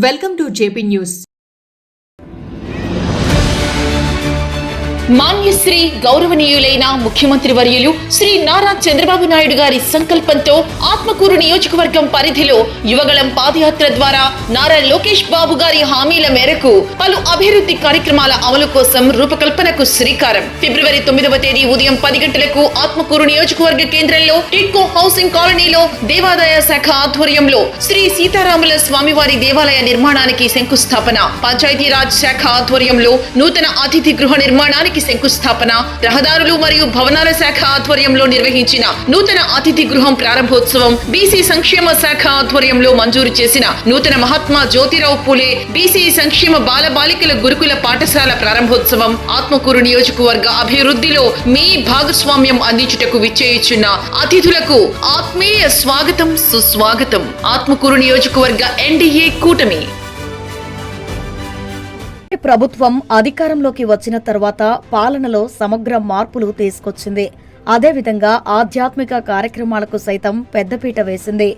Welcome to JP news Manyashri గౌరవనీయులైన ముఖ్యమంత్రి వర్యులు శ్రీ నారా చంద్రబాబు నాయుడు గారి సంకల్పంతో ఆత్మకూరు నియోజకవర్గం పరిధిలో యువగళం పాదయాత్ర ద్వారా నారా లోకేష్ బాబు గారి హామీల మేరకు పలు అభివృద్ధి కార్యక్రమాల అమలు కోసం రూపకల్పనకు శ్రీకారం. ఫిబ్రవరి తొమ్మిదవ తేదీ ఉదయం పది గంటలకు ఆత్మకూరు నియోజకవర్గ కేంద్రంలో టిడ్కో హౌసింగ్ కాలనీలో దేవాదాయ శాఖ ఆధ్వర్యంలో శ్రీ సీతారాముల స్వామివారి దేవాలయ నిర్మాణానికి శంకుస్థాపన. పంచాయతీరాజ్ శాఖ ఆధ్వర్యంలో నూతన అతిథి గృహ నిర్మాణానికి శంకుస్థాపన రహదారులు మరియు భవనాల శాఖ ఆధ్వర్యంలో నిర్వహించిన నూతన అతిథి గృహం ప్రారంభోత్సవం బీసీ సంక్షేమ శాఖ ఆధ్వర్యంలో మంజూరు చేసిన నూతన మహాత్మా జ్యోతిరావు పూలే బీసీ సంక్షేమ బాల బాలికల గురుకుల పాఠశాల ప్రారంభోత్సవం ఆత్మకూరు నియోజకవర్గ అభివృద్ధిలో మీ భాగస్వామ్యం అందించుటకు విచ్చేయుచున్న అతిథులకు ఆత్మీయ స్వాగతం సుస్వాగతం. ఆత్మకూరు నియోజకవర్గ ఎన్డీఏ కూటమి. ప్రభుత్వం అధికారంలోకి వచ్చిన తర్వాత పాలనలో సమగ్ర మార్పులు తీసుకొచ్చింది. అదేవిధంగా ఆధ్యాత్మిక కార్యక్రమాలకు సైతం పెద్దపీట వేసింది.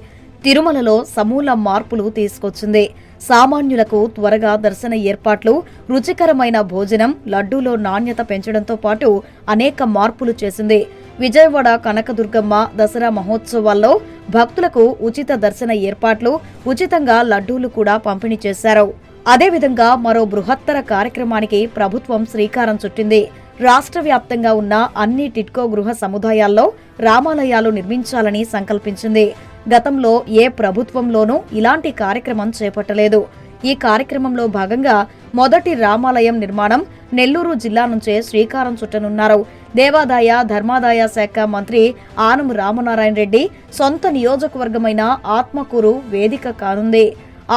తిరుమలలో సమూల మార్పులు తీసుకొచ్చింది. సామాన్యులకు త్వరగా దర్శన ఏర్పాట్లు రుచికరమైన భోజనం లడ్డూలో నాణ్యత పెంచడంతో పాటు అనేక మార్పులు చేసింది. విజయవాడ కనకదుర్గమ్మ దసరా మహోత్సవాల్లో భక్తులకు ఉచిత దర్శన ఏర్పాట్లు ఉచితంగా లడ్డూలు కూడా పంపిణీ చేశారు. అదేవిధంగా మరో బృహత్తర కార్యక్రమానికి ప్రభుత్వం శ్రీకారం చుట్టింది. రాష్ట్ర వ్యాప్తంగా ఉన్న అన్ని టిట్కో గృహ సముదాయాల్లో రామాలయాలు నిర్మించాలని సంకల్పించింది. గతంలో ఏ ప్రభుత్వంలోనూ ఇలాంటి కార్యక్రమం చేపట్టలేదు. ఈ కార్యక్రమంలో భాగంగా మొదటి రామాలయం నిర్మాణం నెల్లూరు జిల్లా నుంచే శ్రీకారం చుట్టనున్నారు. దేవాదాయ ధర్మాదాయ శాఖ మంత్రి ఆనం రామనారాయణ రెడ్డి సొంత నియోజకవర్గమైన ఆత్మకూరు వేదిక కానుంది.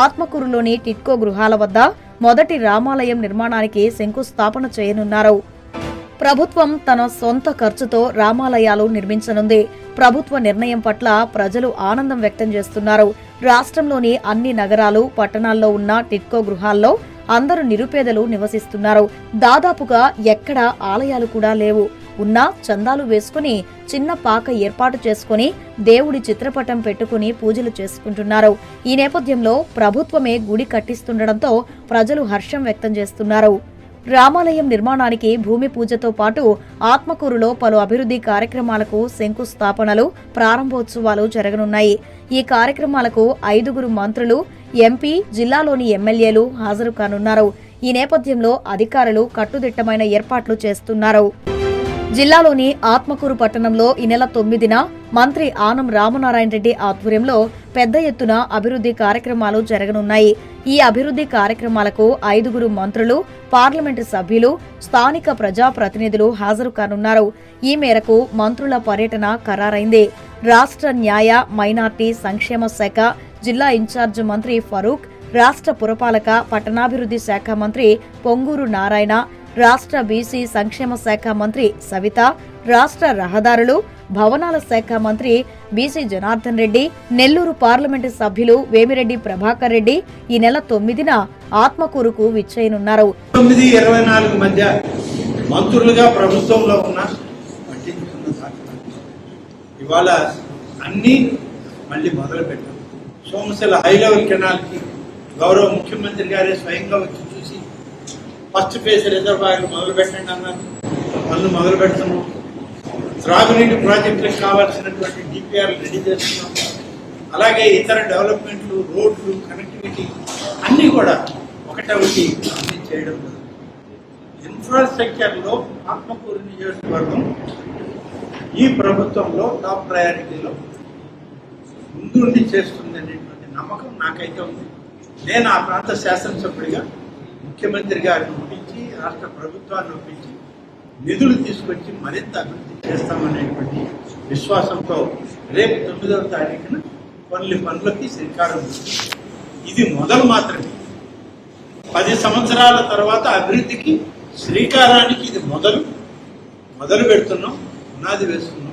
ఆత్మకూరులోని టిట్కో గృహాల వద్ద మొదటి రామాలయం నిర్మాణానికి శంకుస్థాపన చేయనున్నారు. ప్రభుత్వం తన సొంత ఖర్చుతో రామాలయాలు నిర్మించనుంది. ప్రభుత్వ నిర్ణయం పట్ల ప్రజలు ఆనందం వ్యక్తం చేస్తున్నారు. రాష్ట్రంలోని అన్ని నగరాలు పట్టణాల్లో ఉన్న టిట్కో గృహాల్లో అందరూ నిరుపేదలు నివసిస్తున్నారు. దాదాపుగా ఎక్కడ ఆలయాలు కూడా లేవు. ఉన్నా చందాలు వేసుకుని చిన్న పాక ఏర్పాటు చేసుకుని దేవుడి చిత్రపటం పెట్టుకుని పూజలు చేసుకుంటున్నారు. ఈ నేపథ్యంలో ప్రభుత్వమే గుడి కట్టిస్తుండటంతో ప్రజలు హర్షం వ్యక్తం చేస్తున్నారు. రామాలయం నిర్మాణానికి భూమి పూజతో పాటు ఆత్మకూరులో పలు అభివృద్ధి కార్యక్రమాలకు శంకుస్థాపనలు ప్రారంభోత్సవాలు జరగనున్నాయి. ఈ కార్యక్రమాలకు ఐదుగురు మంత్రులు ఎంపీ జిల్లాలోని ఎమ్మెల్యేలు హాజరు కానున్నారు. ఈ నేపథ్యంలో అధికారులు కట్టుదిట్టమైన ఏర్పాట్లు చేస్తున్నారు. జిల్లాలోని ఆత్మకూరు పట్టణంలో ఈ నెల తొమ్మిదిన మంత్రి ఆనం రామనారాయణ రెడ్డి ఆధ్వర్యంలో పెద్ద ఎత్తున అభివృద్ధి కార్యక్రమాలు జరగనున్నాయి. ఈ అభివృద్ధి కార్యక్రమాలకు ఐదుగురు మంత్రులు పార్లమెంటు సభ్యులు స్థానిక ప్రజాప్రతినిధులు హాజరు కానున్నారు. ఈ మేరకు మంత్రుల పర్యటన ఖరారైంది. రాష్ట్ర న్యాయ మైనార్టీ సంక్షేమ శాఖ జిల్లా ఇన్ఛార్జ్ మంత్రి ఫరూక్ రాష్ట్ర పురపాలక పట్టణాభివృద్ధి శాఖ మంత్రి పొంగూరు నారాయణ రాష్ట్ర బీసీ సంక్షేమ శాఖ మంత్రి సవిత రాష్ట్ర రహదారులు భవనాల శాఖ మంత్రి బీసీ జనార్దన్ రెడ్డి నెల్లూరు పార్లమెంటు సభ్యులు వేమిరెడ్డి ప్రభాకర్ రెడ్డి ఈ నెల తొమ్మిదిన ఆత్మకూరుకు విచ్చేయనున్నారు. మంత్రులుగా ప్రభుత్వంలో ఉన్న ఇవాళ అన్నీ మళ్ళీ మొదలు పెట్టాం సోమశిల హై లెవెల్ కెనాల్కి గౌరవ ముఖ్యమంత్రి గారే స్వయంగా వచ్చి చూసి ఫస్ట్ ఫేజ్ రిజర్వాయర్ మొదలు పెట్టండి అన్నారు. పనులు మొదలు పెడుతున్నాం త్రాగునీటి ప్రాజెక్టులకు కావాల్సినటువంటి డిపిఆర్ రెడీ చేస్తున్నాం. అలాగే ఇతర డెవలప్మెంట్లు రోడ్లు కనెక్టివిటీ అన్నీ కూడా ఒకటొకటి అన్ని చేయడం ఇన్ఫ్రాస్ట్రక్చర్లో ఆత్మకూరు నియోజకవర్గం ఈ ప్రభుత్వంలో టాప్ ప్రయారిటీలో ముందుండి చేస్తుంది అనేటువంటి నమ్మకం నాకైతే ఉంది. నేను ఆ ప్రాంత శాసనసభ్యుడిగా ముఖ్యమంత్రి గారిని ఒప్పించి రాష్ట్ర ప్రభుత్వాన్ని ఒప్పించి నిధులు తీసుకొచ్చి మరింత అభివృద్ధి చేస్తామనేటువంటి విశ్వాసంతో రేపు తొమ్మిదవ తారీఖున కొన్ని పనులకి శ్రీకారం ఇది మొదలు మాత్రమే. పది సంవత్సరాల తర్వాత అభివృద్ధికి శ్రీకారానికి ఇది మొదలు. మొదలు పెడుతున్నాం. పునాది వేస్తున్నాం.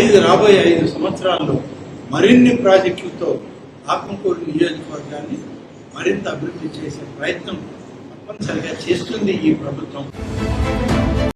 ఐదు రాబోయే ఐదు సంవత్సరాల్లో మరిన్ని ప్రాజెక్టులతో ఆత్మకూరు నియోజకవర్గాన్ని మరింత అభివృద్ధి చేసే ప్రయత్నం తప్పనిసరిగా చేస్తుంది ఈ ప్రభుత్వం.